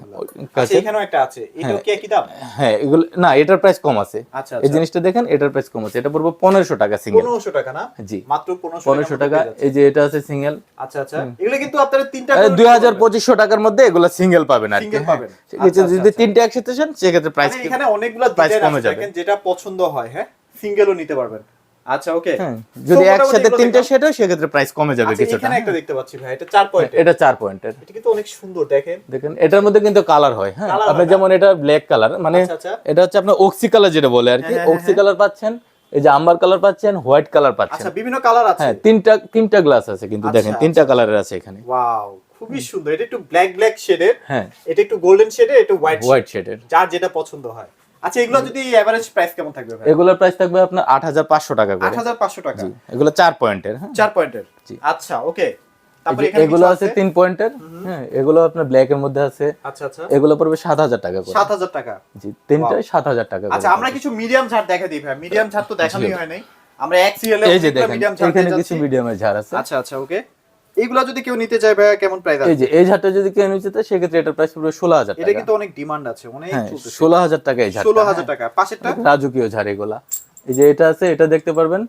আচ্ছা এখানেও একটা আছে। এটাও কি একই দাম? হ্যাঁ এগুলো না এটার প্রাইস কম আছে। আচ্ছা এই আচ্ছা। জিনিসটা দেখেন এটার প্রাইস কম আছে। এটা পড়বে পনেরোশো টাকা সিঙ্গেল পনেরোশো টাকা না? জি। মাত্র পনেরোশো টাকা এই যে এটা আছে সিঙ্গেল আচ্ছা আচ্ছা। এগুলো কিন্তু আপনারা তিনটা দুই হাজার পঁচিশশো টাকার মধ্যে এগুলো সিঙ্গেল পাবেন আর পাবেন। আচ্ছা, যদি তিনটে একসাথে চান সেক্ষেত্রে প্রাইস মানে এখানে অনেকগুলো ডিজাইন কমে যাবে। যেটা পছন্দ হয় হ্যাঁ সিঙ্গেলও নিতে পারবেন। আচ্ছা ওকে হ্যাঁ যদি একসাথে তিনটে সেট হয় সেক্ষেত্রে প্রাইস কমে যাবে কিছুটা। এখানে একটা দেখতে পাচ্ছি ভাই এটা চার পয়েন্ট এটা চার পয়েন্টের এটা কিন্তু অনেক সুন্দর দেখেন। দেখেন এটার মধ্যে কিন্তু কালার হয় হ্যাঁ। আপনি যেমন এটা ব্ল্যাক কালার মানে আচ্ছা আচ্ছা। এটা হচ্ছে আপনার অক্সি কালার যেটা বলে আর কি। হ্যাঁ, হ্যাঁ, অক্সি কালার পাচ্ছেন এই যে আম্বার কালার পাচ্ছেন হোয়াইট কালার পাচ্ছেন। আচ্ছা বিভিন্ন কালার আছে। হ্যাঁ তিনটা তিনটা গ্লাস আছে কিন্তু আচ্ছা, দেখেন তিনটা কালারের আছে এখানে। ওয়াও খুবই সুন্দর। এটা একটু ব্ল্যাক ব্ল্যাক শেডের হ্যাঁ। এটা একটু গোল্ডেন শেডের একটু হোয়াইট হোয়াইট শেডের যার যেটা পছন্দ হয়। আচ্ছা এগুলো যদি এভারেজ প্রাইস কেমন থাকবে ভাই? এগুলোর প্রাইস থাকবে আপনার আট হাজার পাঁচশো টাকা করে। হাজার পাঁচশো টাকা। এগুলো চার পয়েন্টের হ্যাঁ। চার পয়েন্টের। জি। আচ্ছা ওকে। তারপরে এখানে এগুলো আছে? তিন পয়েন্টের হ্যাঁ এগুলো আপনার ব্ল্যাক এর মধ্যে আছে। আচ্ছা আচ্ছা। এগুলো পড়বে সাত হাজার টাকা করে। সাত হাজার টাকা। জি তিনটায় সাত হাজার টাকা আচ্ছা আমরা কিছু মিডিয়াম ঝাড় দেখা দিই ভাই। মিডিয়াম ঝাড় তো দেখানোই হয় নাই। আমরা এক সিরিয়ালে মিডিয়াম ঝাড় এখানে কিছু মিডিয়ামের ঝাড় আছে। আচ্ছা আচ্ছা ওকে। এগুলা যদি কেউ নিতে চায় ভাইয়া কেমন প্রাইস এই যে এই ঝাড়টা যদি কেউ নিতে চায় সেক্ষেত্রে এটার প্রাইস পড়বে ষোলো হাজার এটা কিন্তু অনেক ডিমান্ড আছে অনেক হ্যাঁ ষোলো হাজার টাকা এই ঝাড়টা। ষোলো হাজার টাকা। পাশেরটা। রাজকীয় ঝাড় এগুলা। এই যে এটা আছে এটা দেখতে পারবেন।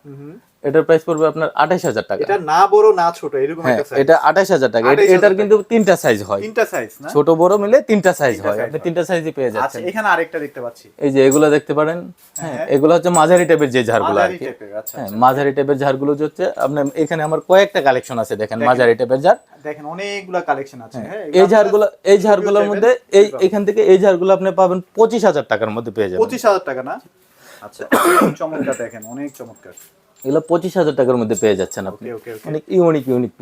এটার প্রাইস পড়বে আপনার আঠাশ হাজার টাকা। এটা না বড় না ছোট এরকম হ্যাঁ একটা এটা আঠাশ হাজার টাকা। এটার কিন্তু তিনটা সাইজ হয়। তিনটা সাইজ না? ছোট বড় মিলে তিনটা সাইজ হয়। আপনি তিনটা সাইজই পেয়ে আচ্ছা যাচ্ছেন। এখানে আরেকটা দেখতে পাচ্ছি। এই যে এগুলো দেখতে পারেন। হ্যাঁ এগুলো হচ্ছে মাঝারি টাইপের যে ঝাড়গুলো আর কি। আচ্ছা হ্যাঁ মাঝারি টাইপের ঝাড়গুলো হচ্ছে আপনার এখানে আমার কয়েকটা কালেকশন আছে দেখেন মাঝারি টাইপের ঝাড়। দেখেন অনেকগুলা কালেকশন আছে। হ্যাঁ এই ঝাড়গুলো এই ঝাড়গুলোর মধ্যে এই এখান থেকে এই ঝাড়গুলো আপনি পাবেন পঁচিশ হাজার টাকার মধ্যে পেয়ে যাবেন। পঁচিশ হাজার টাকা না? আচ্ছা চমৎকার দেখেন অনেক চমৎকার। এগুলো পঁচিশ হাজার টাকার মধ্যে পেয়ে যাচ্ছেন আপনি। অনেক ইউনিক ইউনিক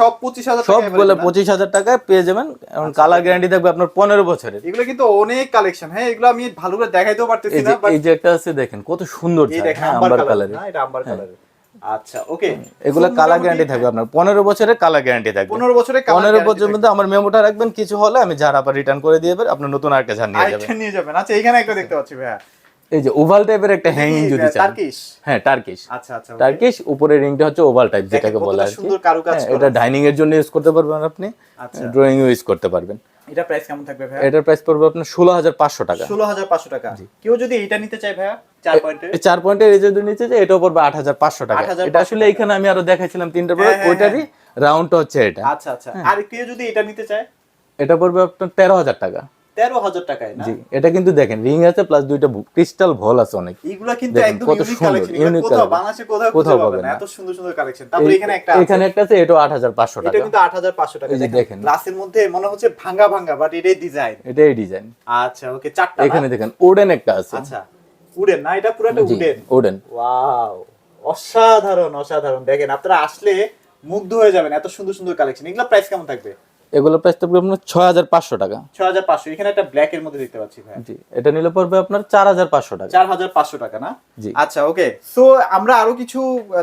সব পঁচিশ হাজার সবগুলো পঁচিশ হাজার টাকায় পেয়ে যাবেন। এবং কালার গ্যারান্টি থাকবে আপনার পনেরো বছরের। এগুলো কিন্তু অনেক কালেকশন হ্যাঁ এগুলো আমি ভালো করে দেখাইতেও পারতেছি না এই যে একটা আছে দেখেন কত সুন্দর হ্যাঁ আম্বার এটা আম্বার কালারে আচ্ছা ওকে এগুলো কালার গ্যারান্টি থাকবে আপনার। পনেরো বছরের কালার গ্যারান্টি থাকবে। পনেরো বছরে পনেরো বছরের মধ্যে আমার মেমোটা রাখবেন কিছু হলে আমি ঝাড় আবার রিটার্ন করে দিয়ে আপনার নতুন আরেকটা ঝাড় নিয়ে যাবেন। আচ্ছা এখানে একটা দেখতে পাচ্ছি ভাইয়া। এই যে ওভাল টাইপের একটা হ্যাঙ্গিং যদি চান। টার্কিশ হ্যাঁ টার্কিশ আচ্ছা আচ্ছা টার্কিশ উপরে রিংটা হচ্ছে ওভাল টাইপ যেটাকে বলে কি। সুন্দর কারুকাজ হ্যাঁ, এটা ডাইনিং এর জন্য ইউজ করতে পারবেন আপনি। আচ্ছা। ড্রয়িং ইউজ করতে পারবেন। এটা প্রাইস কেমন থাকবে ভাইয়া? এটার প্রাইস পড়বে আপনার ষোলো হাজার পাঁচশো টাকা। ষোলো হাজার পাঁচশো টাকা। কেউ যদি এটা নিতে চায় ভাইয়া চার পয়েন্টের এই চার পয়েন্টের এই যদি নিচে যে এটাও পড়বে আট হাজার পাঁচশো টাকা। এটা আসলে এখানে আমি আরও দেখাইছিলাম তিনটা হ্যাঁ, প্রোডাক্ট হ্যাঁ, ওইটারই রাউন্ডটা হচ্ছে এটা। আচ্ছা আচ্ছা। আর কেউ যদি এটা নিতে চায়? এটা পড়বে আপনার তেরো হাজার টাকা। তেরো হাজার টাকায় না? জি এটা কিন্তু দেখেন রিং আছে প্লাস দুইটা ক্রিস্টাল ভল আছে অনেক। এইগুলা কিন্তু একদম কত ইউনিক সুন্দর, বাংলাদেশে কোথাও কোথাও পাবেন। এত সুন্দর সুন্দর কালেকশন তারপরে এখানে একটা আছে। এখানে একটা আছে আট হাজার পাঁচশো এটা কিন্তু আট হাজার পাঁচশো টাকা দেখেন। গ্লাসের মধ্যে মনে হচ্ছে ভাঙা ভাঙা বাট এটাই ডিজাইন এটাই ডিজাইন আচ্ছা ওকে চারটা এখানে দেখেন ওডেন একটা আছে। আচ্ছা উডেন না? এটা পুরোটা উডেন ওডেন ওয়াও অসাধারণ অসাধারণ। দেখেন আপনারা আসলে মুগ্ধ হয়ে যাবেন এত সুন্দর সুন্দর কালেকশন এগুলো প্রাইস কেমন থাকবে? এগুলো প্রাইস থাকবে আপনার ছয় হাজার পাঁচশো টাকা। ছয় হাজার পাঁচশো এখানে একটা ব্ল্যাক এর মধ্যে দেখতে পাচ্ছি ভাই। জি এটা নিলে পড়বে আপনার চার হাজার পাঁচশো টাকা। চার হাজার পাঁচশো টাকা না? জি। আচ্ছা ওকে সো আমরা আরও কিছু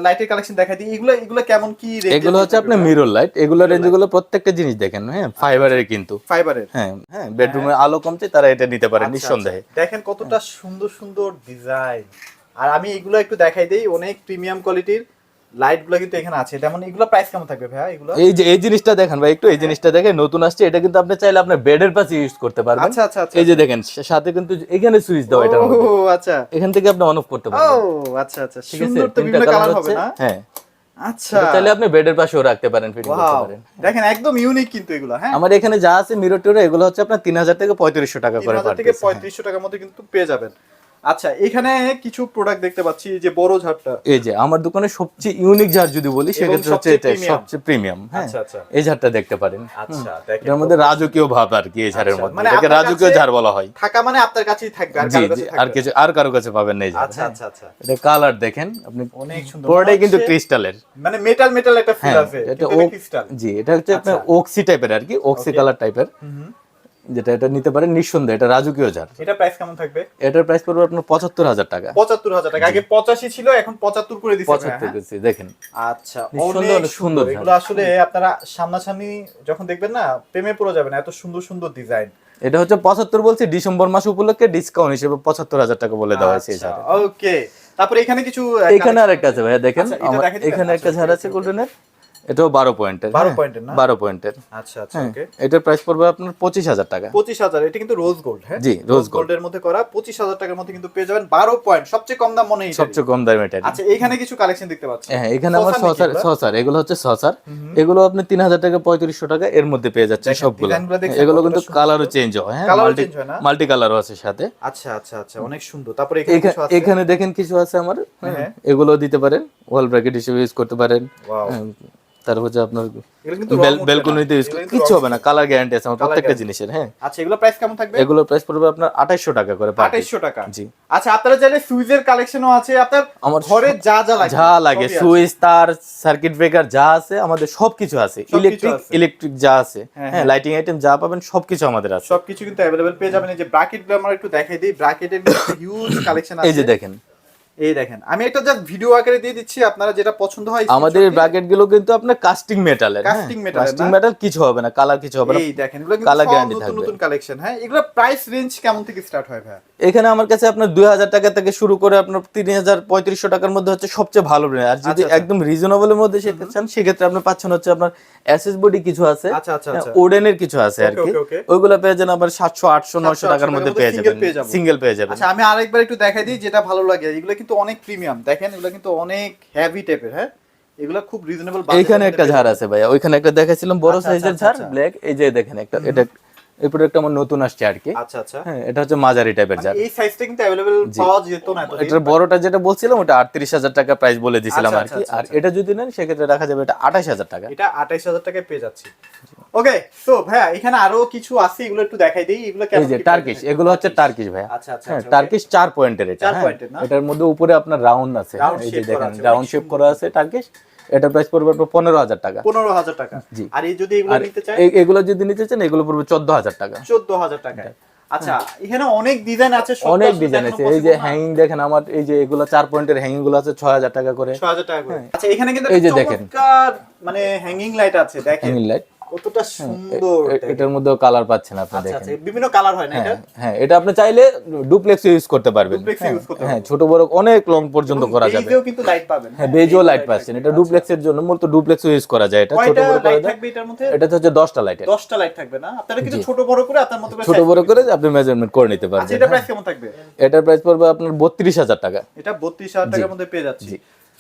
লাইটের কালেকশন দেখাই দিই। এগুলো এগুলো কেমন কি এগুলো হচ্ছে আপনার মিরর লাইট এগুলো রেঞ্জগুলো প্রত্যেকটা জিনিস দেখেন হ্যাঁ ফাইবারের কিন্তু। ফাইবারের হ্যাঁ হ্যাঁ বেডরুমে আলো কমছে তারা এটা নিতে পারে নিঃসন্দেহে। দেখেন কতটা সুন্দর সুন্দর ডিজাইন আর আমি এগুলো একটু দেখাই দেই অনেক প্রিমিয়াম কোয়ালিটির লাইটগুলো কিন্তু এখানে আছে। যেমন এগুলো প্রাইস কেমন থাকবে ভাইয়া? এগুলো? এই যে এই জিনিসটা দেখেন ভাই একটু এই জিনিসটা দেখেন নতুন আসছে এটা কিন্তু আপনি চাইলে আপনার বেডের পাশে ইউজ করতে পারবেন। আচ্ছা আচ্ছা আচ্ছা। এই যে দেখেন সাথে কিন্তু এখানে সুইচ দাও এটা ও আচ্ছা। এখান থেকে আপনি অন অফ করতে ও আচ্ছা আচ্ছা। ঠিক আছে সুন্দর তো তিনটা বিভিন্ন কালার হবে না? হ্যাঁ। আচ্ছা। চাইলে আপনি বেডের পাশেও রাখতে পারেন ফিট করতে পারেন। দেখেন একদম ইউনিক কিন্তু এগুলো হ্যাঁ? আমার এখানে যা আছে মিরর টিরর এগুলো হচ্ছে আপনার তিন হাজার থেকে পঁয়ত্রিশশো টাকা করে হাজার per থেকে piece, হ্যাঁ। পঁয়ত্রিশশো টাকার মধ্যে কিন্তু পেয়ে যাবেন। আচ্ছা এখানে কিছু প্রোডাক্ট দেখতে পাচ্ছি যে বড় ঝাড়টা। এই যে আমার দোকানে সবচেয়ে ইউনিক ঝাড় যদি বলি সেক্ষেত্রে হচ্ছে এটা সবচেয়ে প্রিমিয়াম হ্যাঁ। আচ্ছা, আচ্ছা। এই ঝাড়টা দেখতে পারেন। আচ্ছা এটার মধ্যে রাজকীয় ভাব আর কি এই ঝাড়ের আচ্ছা, মধ্যে। মানে এটাকে রাজকীয় ঝাড় বলা হয়। থাকা মানে আপনার কাছেই থাকবে আর কারও কাছে থাকবে আর কিছু আর কারও কাছে পাবেন না আচ্ছা হ্যাঁ। আচ্ছা আচ্ছা। এটা কালার দেখেন আপনি অনেক সুন্দর পুরোটাই কিন্তু ক্রিস্টালের মানে মেটাল মেটাল একটা ফিল হ্যাঁ আছে এটা ক্রিস্টাল জি এটা হচ্ছে আপনার। অক্সি টাইপের আর কি অক্সি কালার টাইপের যেটা এটা নিতে পারেন নিঃসন্দেহে এটা রাজকীয় এটা প্রাইস কেমন থাকবে? এটার প্রাইস পড়বে আপনার পঁচাত্তর হাজার টাকা। পঁচাত্তর হাজার টাকা। আগে পঁচাশি ছিল এখন পঁচাত্তর করে দিচ্ছে পঁচাত্তর দেখেন। আচ্ছা অনেক সুন্দর। এগুলো আসলে আপনারা সামনাসামনি যখন দেখবেন না প্রেমে পড়ে যাবেন এত সুন্দর সুন্দর ডিজাইন এটা হচ্ছে পঁচাত্তর বলছি ডিসেম্বর মাস উপলক্ষে ডিসকাউন্ট হিসেবে পঁচাত্তর হাজার টাকা বলে দেওয়া হয়েছে ওকে তারপরে এখানে কিছু এখানে আর একটা আছে ভাইয়া দেখেন আচ্ছা? এখানে একটা আচ্ছা, ঝাড় আছে গোল্ডেনের এটাও বারো পয়েন্টের। 12 হ্যাঁ, পয়েন্টের না? বারো পয়েন্টের। আচ্ছা আচ্ছা হ্যাঁ ওকে। এটার প্রাইস পড়বে আপনার পঁচিশ হাজার টাকা। পঁচিশ হাজার এটা কিন্তু রোজ গোল্ড হ্যাঁ? জি, gold। গোল্ডের মধ্যে করা পঁচিশ হাজার টাকার মধ্যে কিন্তু পেয়ে যাবেন বারো পয়েন্ট সবচেয়ে কম দাম মনে হয় সবচেয়ে কম এটা আচ্ছা এখানে কিছু কালেকশন দেখতে পাচ্ছি। হ্যাঁ এখানে আমার সসার সসার এগুলো? হচ্ছে সসার। এগুলো আপনি তিন হাজার টাকা পঁয়ত্রিশশো টাকা এর মধ্যে পেয়ে যাচ্ছে সবগুলো। এগুলো কিন্তু কালারও চেঞ্জ হয় হ্যাঁ মাল্টি হয়? মাল্টি কালারও আছে সাথে। আচ্ছা আচ্ছা আচ্ছা অনেক সুন্দর। তারপরে এখানে দেখেন কিছু আছে আমার হ্যাঁ, হ্যাঁ। এগুলো দিতে পারেন ওয়াল ব্র্যাকেট হিসেবে ইউজ করতে পারেন। হ্যাঁ, তারপর হচ্ছে আপনার এগুলো কিন্তু রং উঠবে না। ব্যালকনিতে ইউজ কিছু হবে না কালার গ্যারান্টি আছে আমার প্রত্যেকটা জিনিসের হ্যাঁ। আচ্ছা এগুলো প্রাইস কেমন থাকবে? এগুলোর প্রাইস পড়বে আপনার আঠাইশশো টাকা করে per piece। আঠাইশশো টাকা। জি। আচ্ছা আপনারা চাইলে সুইজের কালেকশনও আছে আপনার আমার ঘরে যা যা লাগে যা লাগে সুইচ তার সার্কিট ব্রেকার যা আছে আমাদের সবকিছু আছে। ইলেকট্রিক ইলেকট্রিক যা আছে হ্যাঁ, হ্যাঁ লাইটিং আইটেম যা পাবেন সবকিছু আমাদের আছে। সবকিছু কিন্তু অ্যাভেলেবেল পেয়ে যাবেন। এই যে ব্র্যাকেটগুলো আমরা একটু দেখাই দিই। ব্র্যাকেটের হিউজ কালেকশন আছে এই যে দেখেন এই দেখেন আমি একটা জাস্ট ভিডিও আকারে দিয়ে দিচ্ছি আপনারা যেটা পছন্দ হয় আমাদের ব্র্যাকেটগুলো কিন্তু আপনার কাস্টিং মেটালের কাস্টিং মেটাল কাস্টিং মেটাল কিছু হবে না কালার কিছু হবে না এই দেখেন এগুলো কিন্তু নতুন থাকবে। নতুন কালেকশন হ্যাঁ? এগুলো প্রাইস রেঞ্জ কেমন থেকে স্টার্ট হয় ভাই এখানে আমার কাছে আপনার দুই হাজার টাকা থেকে শুরু করে আপনার তিন হাজার পঁয়ত্রিশশো টাকার মধ্যে হচ্ছে সবচেয়ে ভালো brand। আর যদি আচ্ছা, আচ্ছা। একদম রিজনেবলের মধ্যে সেটা চান সেক্ষেত্রে আপনি পাচ্ছেন হচ্ছে আপনার এসএস বডি কিছু আছে আচ্ছা, আচ্ছা। ওডেনের কিছু আছে আর কি। ওইগুলো পেয়ে যান আবার সাতশো আটশো নয়শো টাকার মধ্যে পেয়ে যাবেন সিঙ্গেল পেয়ে যাবেন আচ্ছা আমি আরেকবার একটু দেখাই দিই যেটা ভালো লাগে এগুলো কিন্তু অনেক প্রিমিয়াম দেখেন এগুলো কিন্তু অনেক হেভি টাইপের হ্যাঁ এগুলো খুব রিজনেবল এখানে একটা ঝাড় আছে ভাইয়া ওইখানে একটা দেখাইছিলাম বড় সাইজের ঝাড়। ব্ল্যাক এই যে দেখেন একটা এটা এই প্রোডাক্ট আমার নতুন আসছে আর কি আচ্ছা আচ্ছা। হ্যাঁ এটা হচ্ছে মাঝারি টাইপের মানে ঝাড় এই সাইজটা কিন্তু অ্যাভেলেবেল পাওয়া যেত না। এটার বড়টা যেটা বলছিলাম ওটা আটত্রিশ হাজার টাকা প্রাইস বলে দিছিলাম আচ্ছা, আর কি আচ্ছা, আর এটা যদি নেন সেক্ষেত্রে রাখা যাবে এটা আঠাশ হাজার টাকা। এটা আঠাইশ হাজার টাকায় পেয়ে যাচ্ছি। ওকে সো ভাইয়া এখানে আরও কিছু আছে এগুলো একটু দেখাই দিই এগুলো এই যে টার্কিশ এগুলো হচ্ছে টার্কিশ ভাইয়া। আচ্ছা আচ্ছা হ্যাঁ আচ্ছা, টার্কিশ চার পয়েন্টের এটা চার হ্যাঁ। পয়েন্টের না? এটার মধ্যে উপরে আপনার রাউন্ড আছে। হ্যাঁ, এই যে দেখেন রাউন্ড শেপ করা আছে টার্কিশ এটা প্রাইস পড়বে আপনার পনেরো হাজার টাকা। পনেরো হাজার টাকা। জি। আর এই যদি এগুলো নিতে চায়? এগুলো যদি নিতে চান এগুলো পড়বে চোদ্দ হাজার টাকা। চোদ্দ হাজার টাকায়। আচ্ছা এখানে অনেক ডিজাইন আছে অনেক ডিজাইন আছে। এই যে হ্যাঙ্গিং দেখেন আমার এই যে এগুলো চার পয়েন্টের হ্যাঙ্গিংগুলো আছে ছয় হাজার টাকা করে। 6000 টাকা করে। আচ্ছা এখানে কিন্তু এই যে দেখেন। মানে হ্যাঙ্গিং লাইট আছে দেখেন। হ্যাঙ্গিং লাইট কতটা সুন্দর এটার মধ্যেও কালার পাচ্ছেন আপনি আচ্ছা দেখেন। আচ্ছা বিভিন্ন কালার হয় না এটা? হ্যাঁ হ্যাঁ এটা আপনি চাইলে ডুপ্লেক্স ইউজ করতে পারবেন। হ্যাঁ, হ্যাঁ ছোট বড় অনেক লং পর্যন্ত করা যাবে। বেজেও কিন্তু লাইট পাবেন। হ্যাঁ বেজও লাইট পাচ্ছেন। এটা ডুপ্লেক্সের জন্য মূলত ডুপ্লেক্স ইউজ করা যায়। এটা ছোট বড় করা যায়। থাকবে এটার মধ্যে? এটা হচ্ছে দশটা লাইট 10টা লাইট থাকবে না? আপনারা কিন্তু ছোট বড় করে আপনার মতো করে ছোট বড় করে আপনি মেজারমেন্ট করে নিতে আচ্ছা পারবেন এটা প্রাইস কেমন থাকবে? এটার প্রাইস পড়বে আপনার বত্রিশ হাজার টাকা। এটা বত্রিশ হাজার টাকার মধ্যে পেয়ে যাচ্ছি।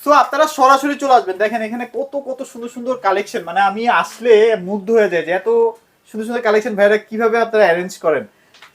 সো আপনারা সরাসরি চলে আসবেন। দেখেন, এখানে কত কত সুন্দর সুন্দর কালেকশন মানে আমি আসলে মুগ্ধ হয়ে যায় যে এত সুন্দর সুন্দর কালেকশন ভাইরা কীভাবে আপনারা অ্যারেঞ্জ করেন।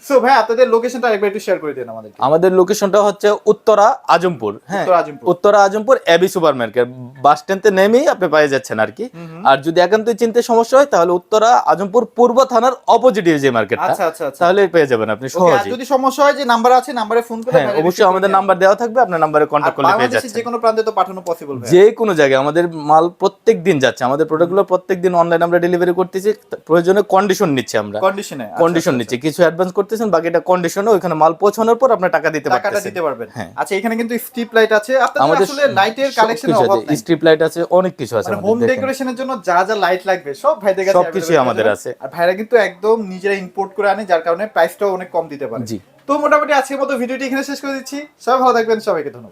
সো ভাই আপনাদের লোকেশনটা আরেকবার একটু শেয়ার করে দিন আমাদের আমাদের লোকেশনটা হচ্ছে উত্তরা আজমপুর হ্যাঁ? Uttara Azampur. AB super market bus স্ট্যান্ডে নেমেই আপনি পেয়ে যাচ্ছেন আর কি। আর যদি একান্তই চিনতে সমস্যা হয় তাহলে উত্তরা আজমপুর পূর্ব থানার অপোজিটে যে মার্কেটটা আচ্ছা আচ্ছা আচ্ছা। তাহলে পেয়ে যাবেন আপনি সহজেই। যদি সমস্যা হয় যে নাম্বার আছে নাম্বারে ফোন করে হ্যাঁ অবশ্যই আমাদের নাম্বার দেওয়া থাকবে আপনার নাম্বারে নেন। কন্ট্যাক্ট করলে পেয়ে যাচ্ছেন। যে কোনো প্রান্তে তো পাঠানো পসিবল যে কোনো জায়গায় আমাদের মাল প্রত্যেক দিন যাচ্ছে। আমাদের প্রোডাক্টগুলো প্রত্যেক দিন অনলাইন আমরা ডেলিভারি করতেছি। প্রয়োজনে কন্ডিশন নিচ্ছে আমরা। কন্ডিশনে কন্ডিশন নিচ্ছি। কিছু অ্যাডভান্স করতেছেন বাকিটা কন্ডিশনে ওইখানে মাল পৌঁছানোর পর আপনার টাকা দিতে পারবেন টাকাটা দিতে পারবেন। হ্যাঁ। আচ্ছা এখানে কিন্তু স্ট্রিপ লাইট আছে। আপনাদের আসলে লাইটের কালেকশন অভাব নাই। স্ট্রিপ লাইট আছে অনেক কিছু আছে মানে আমাদের হোম দেখেন। ডেকোরেশনের জন্য যা যা লাইট লাগবে সব ভাইদের কাছে সবকিছু আমাদের আছে। আর ভাইরা কিন্তু একদম নিজেরা ইম্পোর্ট করে আনে যার কারণে প্রাইসটাও অনেক কম দিতে পারে। জি। তো মোটামুটি আজকের মতো ভিডিওটি এখানে শেষ করে দিচ্ছি। সবাই ভালো থাকবেন সবাইকে ধন্যবাদ।